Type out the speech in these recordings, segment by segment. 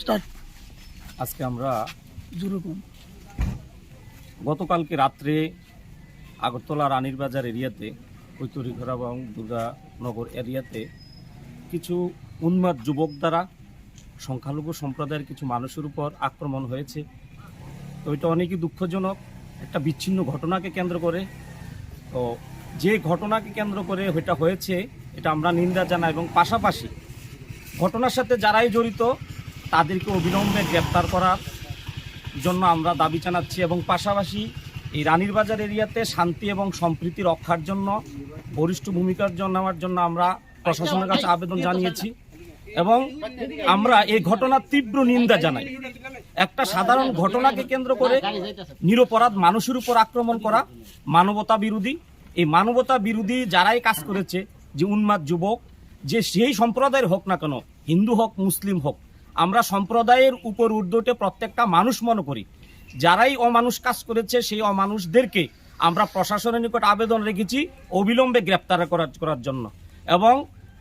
Start. আজকে আমরা যেরকম গতকালকে রাত্রে আগরতলা রানীর বাজার এরিয়াতে কৈতরিঘরা এবং দুর্গানগর এরিয়াতে কিছু উন্মাদ যুবক দ্বারা সংখ্যালঘু সম্প্রদায়ের কিছু মানুষের উপর আক্রমণ হয়েছে। তো এটা অনেকই দুঃখজনক একটা বিচ্ছিন্ন ঘটনাকে কেন্দ্র করে। তো যে ঘটনাকে কেন্দ্র করে এটা হয়েছে এটা আমরা নিন্দা জানাই এবং পাশাপাশি ঘটনার সাথে যারাই জড়িত তাদেরকে অবিলম্বে গ্রেপ্তার করার জন্য আমরা দাবি জানাচ্ছি এবং পাশাপাশি এই রানীর বাজার এরিয়াতে শান্তি এবং সম্প্রীতি রক্ষার জন্য, বরিষ্ঠ ভূমিকার জন্য নেওয়ার জন্য আমরা প্রশাসনের কাছে আবেদন জানিয়েছি এবং আমরা এই ঘটনার তীব্র নিন্দা জানাই। একটা সাধারণ ঘটনাকে কেন্দ্র করে নিরপরাধ মানুষের উপর আক্রমণ করা মানবতা বিরোধী। এই মানবতা বিরোধী যারাই কাজ করেছে, যে উন্মাদ যুবক, যে সেই সম্প্রদায়ের হোক না কেন, হিন্দু হোক, মুসলিম হোক আমরা সম্প্রদায়ের উপর ঊর্ধ্বটে প্রত্যেকটা মানুষ মনে করি। যারাই অমানুষ কাজ করেছে, সেই অমানুষদেরকে আমরা প্রশাসনের নিকট আবেদন রেখেছি, অবিলম্বে গ্রেপ্তার করার করার জন্য। এবং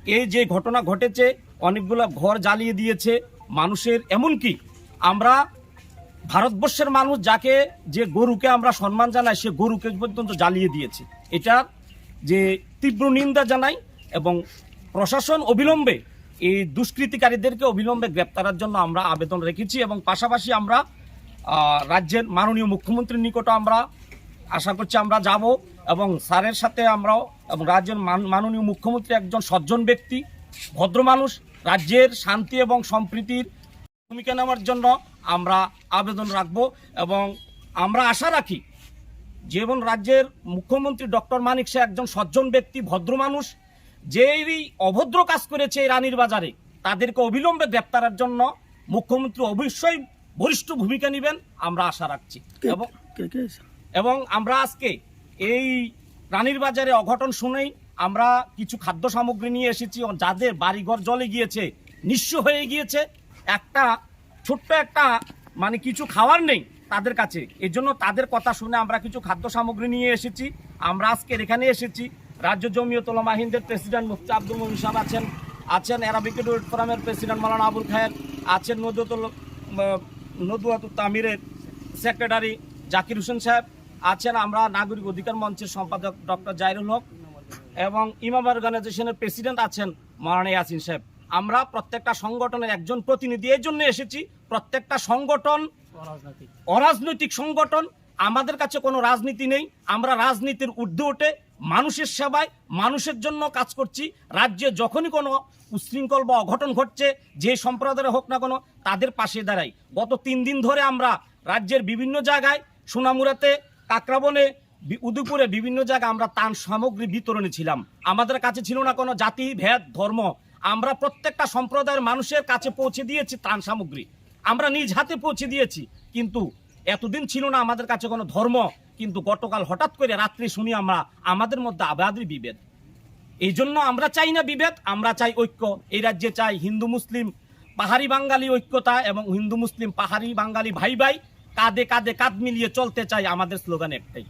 এই যে ঘটনা ঘটেছে, অনেকগুলো ঘর জ্বালিয়ে দিয়েছে মানুষের, এমনকি আমরা ভারতবর্ষের মানুষ যাকে যে গরুকে আমরা সম্মান জানাই, সে গরুকে পর্যন্ত জ্বালিয়ে দিয়েছে। এটার যে তীব্র নিন্দা জানাই এবং প্রশাসন অবিলম্বে এই দুষ্কৃতিকারীদেরকে অবিলম্বে গ্রেপ্তারের জন্য আমরা আবেদন রেখেছি এবং পাশাপাশি আমরা রাজ্যের মাননীয় মুখ্যমন্ত্রীর নিকট আমরা আশা করছি আমরা যাব এবং স্যারের সাথে আমরাও এবং রাজ্যের মান- মাননীয় মুখ্যমন্ত্রী একজন সজ্জন ব্যক্তি, ভদ্র মানুষ, রাজ্যের শান্তি এবং সম্প্রীতির ভূমিকা নেওয়ার জন্য আমরা আবেদন রাখব এবং আমরা আশা রাখি যেমন রাজ্যের মুখ্যমন্ত্রী ডক্টর মানিক সে একজন সজ্জন ব্যক্তি, ভদ্র মানুষ যেই অভদ্র কাজ করেছে এই রানীর বাজারে তাদেরকে অবিলম্বে গ্রেপ্তারের জন্য মুখ্যমন্ত্রী অবশ্যই বরিষ্ঠ ভূমিকা নেবেন আমরা আশা রাখছি। এবং? এবং আমরা আজকে এই রানীর বাজারে অঘটন শুনেই আমরা কিছু খাদ্য সামগ্রী নিয়ে এসেছি যাদের বাড়িঘর জলে গিয়েছে নিঃস্ব হয়ে গিয়েছে একটা ছোট্ট একটা মানে কিছু খাওয়ার নেই তাদের কাছে। এই জন্য তাদের কথা শুনে আমরা কিছু খাদ্য সামগ্রী নিয়ে এসেছি আমরা আজকে এখানে এসেছি। রাজ্য জমিয়ত উলামা হিন্দের প্রেসিডেন্ট মুফতি আব্দুল মমিন সাহেব আছেন আছেন অ্যারাবিক ফোরামের প্রেসিডেন্ট মালানা আবুল খায়ের, আছেন নদুয়াতুল নদুয়াতুল তামিরের সেক্রেটারি জাকির হোসেন সাহেব, আছেন আমরা নাগরিক অধিকার মঞ্চের সম্পাদক ডক্টর জাইরুল হক এবং ইমাম অর্গানাইজেশনের প্রেসিডেন্ট আছেন মারানা ইয়াসিন সাহেব। আমরা প্রত্যেকটা সংগঠনের একজন প্রতিনিধি, এই জন্য এসেছি প্রত্যেকটা সংগঠন অরাজনৈতিক সংগঠন। আমাদের কাছে কোনো রাজনীতি নেই, আমরা রাজনীতির ঊর্ধ্বে উঠে মানুষের সেবায় মানুষের জন্য কাজ করছি। রাজ্যে যখনই কোনো উশৃঙ্খল বা অঘটন ঘটছে, যে সম্প্রদায়ের হোক না কোনো, তাদের পাশে দাঁড়াই। গত তিন দিন ধরে আমরা রাজ্যের বিভিন্ন জায়গায় সোনামুড়াতে কাকরাবনে উদয়পুরে বিভিন্ন জায়গায় আমরা তান সামগ্রী বিতরণে ছিলাম। আমাদের কাছে ছিল না কোনো জাতি, ভেদ, ধর্ম। আমরা প্রত্যেকটা সম্প্রদায়ের মানুষের কাছে পৌঁছে দিয়েছি ত্রাণ সামগ্রী। আমরা নিজ হাতে পৌঁছে দিয়েছি, কিন্তু এতদিন ছিল না আমাদের কাছে কোনো ধর্ম। কিন্তু গতকাল হঠাৎ করে রাত্রি শুনি আমরা, আমাদের মধ্যে আবাদি বিভেদ। এই জন্য আমরা চাই না বিভেদ, আমরা চাই ঐক্য। এই রাজ্যে চাই হিন্দু, মুসলিম, পাহাড়ি বাঙালি ঐক্যতা এবং হিন্দু, মুসলিম, পাহাড়ি বাঙালি ভাই ভাই কাঁধে কাঁধে কাঁধ মিলিয়ে চলতে চাই আমাদের স্লোগান একটাই।